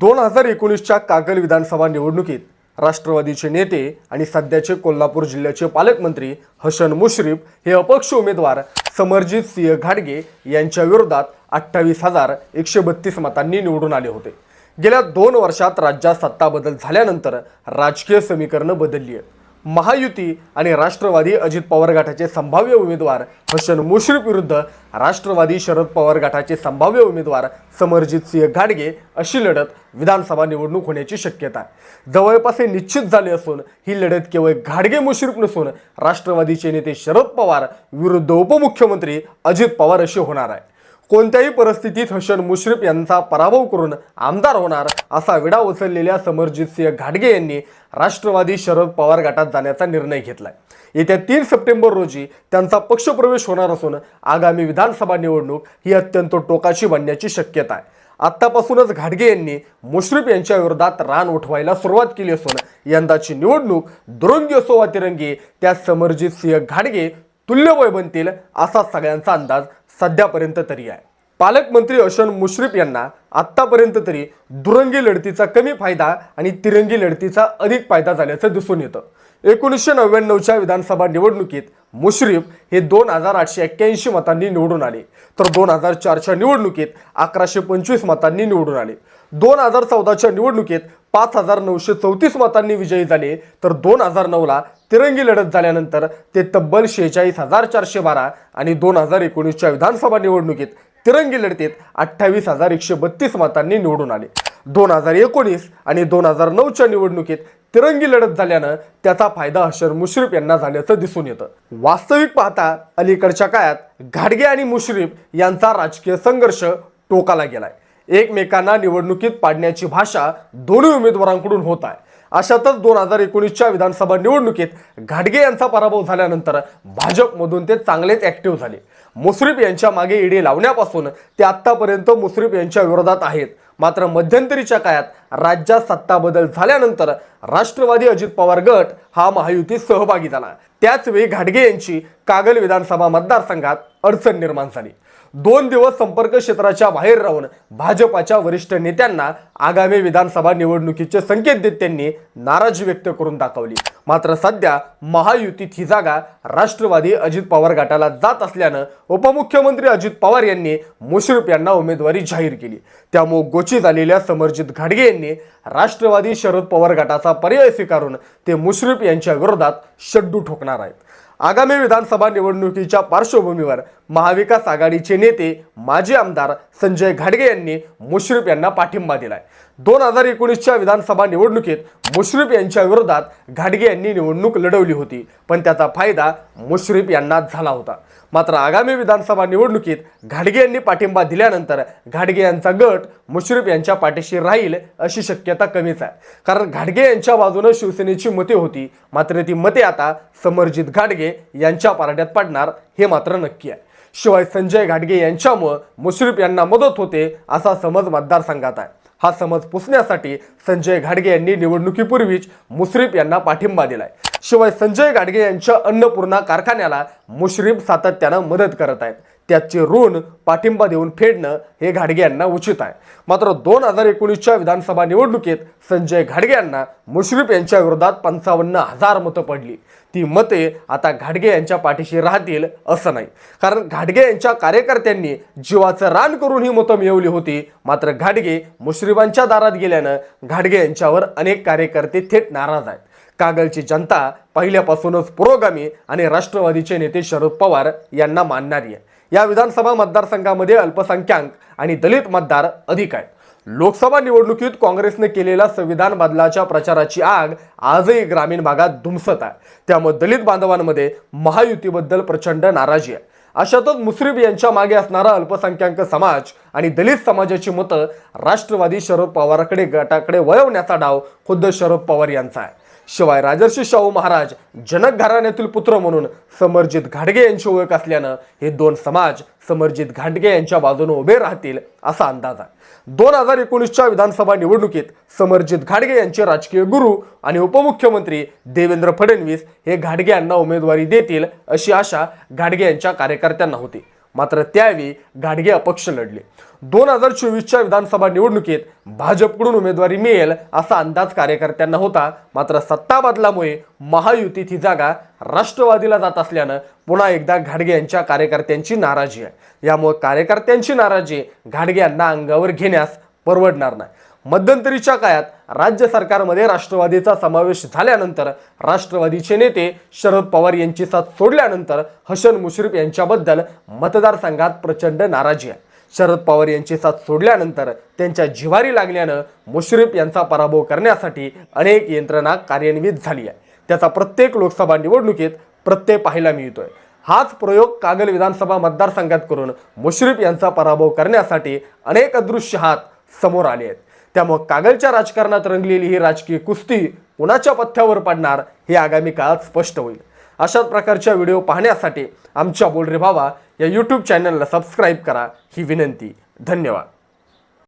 दोन हजार एकोणीसच्या कागल विधानसभा निवडणुकीत राष्ट्रवादीचे नेते आणि सध्याचे कोल्हापूर जिल्ह्याचे पालकमंत्री हसन मुश्रीफ हे अपक्ष उमेदवार समरजित सिंह घाडगे यांच्या विरोधात अठ्ठावीस हजार एकशे बत्तीस मतांनी निवडून आले होते. गेल्या दोन वर्षात राज्यात सत्ता बदल झाल्यानंतर राजकीय समीकरणं बदलली आहेत. महायुती आणि राष्ट्रवादी अजित पवार गटाचे संभाव्य उमेदवार हसन मुश्रीफ विरुद्ध राष्ट्रवादी शरद पवार गटाचे संभाव्य उमेदवार समरजित सिंह घाडगे अशी लढत विधानसभा निवडणूक होण्याची शक्यता आहे. जवळपास हे निश्चित झाले असून ही लढत केवळ घाडगे मुश्रीफ नसून राष्ट्रवादीचे नेते शरद पवार विरुद्ध उपमुख्यमंत्री अजित पवार अशी होणार आहे. कोणत्याही परिस्थितीत हसन मुश्रीफ यांचा पराभव करून आमदार होणार असा विडा उचललेल्या समरजितसिंह सिंह यांनी राष्ट्रवादी शरद पवार गटात जाण्याचा निर्णय घेतलाय. येत्या तीन सप्टेंबर रोजी त्यांचा पक्षप्रवेश होणार असून आगामी विधानसभा निवडणूक ही अत्यंत टोकाची बनण्याची शक्यता आहे. आत्तापासूनच घाटगे यांनी मुश्रीफ यांच्या विरोधात रान उठवायला सुरुवात केली असून यंदाची निवडणूक दुरंगी असो वा तिरंगी त्या समरजित सिंह घाटगे तुल्यबळ बनतील असा सगळ्यांचा अंदाज सध्यापर्यंत तरी आहे. पालकमंत्री अशोक मुश्रीफ यांना आत्तापर्यंत तरी दुरंगी लढतीचा कमी फायदा आणि तिरंगी लढतीचा अधिक फायदा झाल्याचं दिसून येतं. एकोणीसशे नव्याण्णवच्या विधानसभा निवडणुकीत मुश्रीफ हे दोन हजार आठशे एक्क्याऐंशी मतांनी निवडून आले. तर दोन हजार चारच्या निवडणुकीत अकराशे पंचवीस मतांनी निवडून आले. दोन हजार चौदाच्या निवडणुकीत पाच हजार नऊशे चौतीस मतांनी विजयी झाले. तर दोन हजार नऊला तिरंगी लढत झाल्यानंतर ते तब्बल शेहेचाळीस हजार चारशे बारा आणि दोन हजार एकोणीसच्या विधानसभा निवडणुकीत तिरंगी लढतीत अठ्ठावीस हजार एकशे बत्तीस मतांनी निवडून आले. दोन हजार एकोणीस आणि दोन हजार नऊच्या निवडणुकीत तिरंगी लढत झाल्यानं त्याचा फायदा अशर मुश्रीफ यांना झाल्याचं दिसून येतं. वास्तविक पाहता अलीकडच्या काळात घाडगे आणि मुश्रीफ यांचा राजकीय संघर्ष टोकाला गेलाय. एकमेकांना निवडणुकीत पाडण्याची भाषा दोन्ही उमेदवारांकडून होत आहे. अशातच दोन हजार एकोणीसच्या विधानसभा निवडणुकीत घाटगे यांचा पराभव झाल्यानंतर भाजपमधून ते चांगलेच ॲक्टिव्ह झाले. मुश्रीफ यांच्या मागे ईडी लावण्यापासून ते आत्तापर्यंत मुश्रीफ यांच्या विरोधात आहेत. मात्र मध्यंतरीच्या काळात राज्यात सत्ता बदल झाल्यानंतर राष्ट्रवादी अजित पवार गट हा महायुतीत सहभागी झाला. त्याचवेळी घाटगे यांची कागल विधानसभा मतदारसंघात अडचण निर्माण झाली. दोन दिवस संपर्क क्षेत्राच्या बाहेर राहून भाजपाच्या वरिष्ठ नेत्यांना आगामी विधानसभा निवडणुकीचे संकेत देत त्यांनी नाराजी व्यक्त करून दाखवली. मात्र सध्या महायुतीत ही जागा राष्ट्रवादी अजित पवार गटाला जात असल्यानं उपमुख्यमंत्री अजित पवार यांनी मुश्रीफ यांना उमेदवारी जाहीर केली. त्यामुळे गोची झालेल्या समरजित घाडगे यांनी राष्ट्रवादी शरद पवार गटाचा पर्याय स्वीकारून ते मुश्रीफ यांच्या विरोधात शड्डू ठोकणार आहेत. आगामी विधानसभा निवडणुकीच्या पार्श्वभूमीवर महाविकास आघाडीचे नेते माजी आमदार संजय घाडगे यांनी मुश्रीफ यांना पाठिंबा दिलाय. दोन हजार एकोणीसच्या विधानसभा निवडणुकीत मुश्रीफ यांच्या विरोधात घाडगे यांनी निवडणूक लढवली होती. पण त्याचा फायदा मुश्रीफ यांना झाला होता. मात्र आगामी विधानसभा निवडणुकीत घाडगे यांनी पाठिंबा दिल्यानंतर घाडगे यांचा गट मुश्रीफ यांच्या पाठीशी राहील अशी शक्यता कमीच आहे. कारण घाडगे यांच्या बाजूनं शिवसेनेची मते होती मात्र ती मते आता समरजित घाडगे यांच्या पारड्यात पडणार हे मात्र नक्की आहे. शिवाय संजय घाडगे यांच्यामुळं मुश्रीफ यांना मदत होते असा समज मतदारसंघात आहे. हा समज पुसण्यासाठी संजय घाडगे यांनी निवडणुकीपूर्वीच मुश्रीफ यांना पाठिंबा दिलाय. शिवाय संजय घाडगे यांच्या अन्नपूर्णा कारखान्याला मुश्रीफ सातत्यानं मदत करत आहेत. त्याचे ऋण पाठिंबा देऊन फेडणं हे घाडगे यांना उचित आहे. मात्र दोन हजार एकोणीसच्या विधानसभा निवडणुकीत संजय घाडगे यांना मुश्रीफ यांच्या विरोधात पंचावन्न हजार मतं पडली. ती मते आता घाडगे यांच्या पाठीशी राहतील असं नाही. कारण घाडगे यांच्या कार्यकर्त्यांनी जीवाचं रान करून ही मतं मिळवली होती. मात्र घाडगे मुश्रीफांच्या दारात गेल्यानं घाडगे यांच्यावर अनेक कार्यकर्ते थेट नाराज आहेत. कागलची जनता पहिल्यापासूनच पुरोगामी आणि राष्ट्रवादीचे नेते शरद पवार यांना मानणारी आहे. या विधानसभा मतदारसंघामध्ये अल्पसंख्याक आणि दलित मतदार अधिक आहेत. लोकसभा निवडणुकीत काँग्रेसने केलेल्या संविधान बदलाच्या प्रचाराची आग आजही ग्रामीण भागात धुमसत आहे. त्यामुळे दलित बांधवांमध्ये महायुतीबद्दल प्रचंड नाराजी आहे. अशातच मुश्रीफ यांच्या मागे असणारा अल्पसंख्याक समाज आणि दलित समाजाची मतं राष्ट्रवादी शरद पवाराकडे गटाकडे वळवण्याचा डाव खुद्द शरद पवार यांचा आहे. शिवाय राजर्षी शाहू महाराज जनक घराण्यातील पुत्र म्हणून समरजित घाडगे यांची ओळख असल्यानं हे दोन समाज समरजित घाटगे यांच्या बाजूने उभे राहतील असा अंदाज आहे. दोन हजार एकोणीसच्या विधानसभा निवडणुकीत समरजित घाडगे यांचे राजकीय गुरु आणि उपमुख्यमंत्री देवेंद्र फडणवीस हे घाटगे यांना उमेदवारी देतील अशी आशा घाडगे यांच्या कार्यकर्त्यांना होती. मात्र त्यावेळी घाडगे अपक्ष लढले. दोन हजार चोवीसच्या विधानसभा निवडणुकीत भाजपकडून उमेदवारी मिळेल असा अंदाज कार्यकर्त्यांना होता. मात्र सत्ता बदलामुळे महायुतीत ही जागा राष्ट्रवादीला जात असल्यानं पुन्हा एकदा घाडगे यांच्या कार्यकर्त्यांची नाराजी आहे. यामुळे कार्यकर्त्यांची नाराजी घाडगे यांना अंगावर घेण्यास परवडणार नाही. मध्यंतरीच्या काळात राज्य सरकारमध्ये राष्ट्रवादीचा समावेश झाल्यानंतर राष्ट्रवादीचे नेते शरद पवार यांची साथ सोडल्यानंतर हसन मुश्रीफ यांच्याबद्दल मतदारसंघात प्रचंड नाराजी आहे. शरद पवार यांची साथ सोडल्यानंतर त्यांच्या जिवारी लागल्यानं मुश्रीफ यांचा पराभव करण्यासाठी अनेक यंत्रणा कार्यान्वित झाली आहे. त्याचा प्रत्येक लोकसभा निवडणुकीत प्रत्यय पाहायला मिळतोय. हाच प्रयोग कागल विधानसभा मतदारसंघात करून मुश्रीफ यांचा पराभव करण्यासाठी अनेक अदृश्य हात समोर आले आहेत. त्यामुळे कागलच्या राजकारणात रंगलेली ही राजकीय कुस्ती कुणाच्या पथ्यावर पडणार हे आगामी काळात स्पष्ट होईल. अशाच प्रकारच्या व्हिडिओ पाहण्यासाठी आमच्या बोलरे भावा या यूट्यूब चॅनलला सबस्क्राईब करा. ही विनंती. धन्यवाद.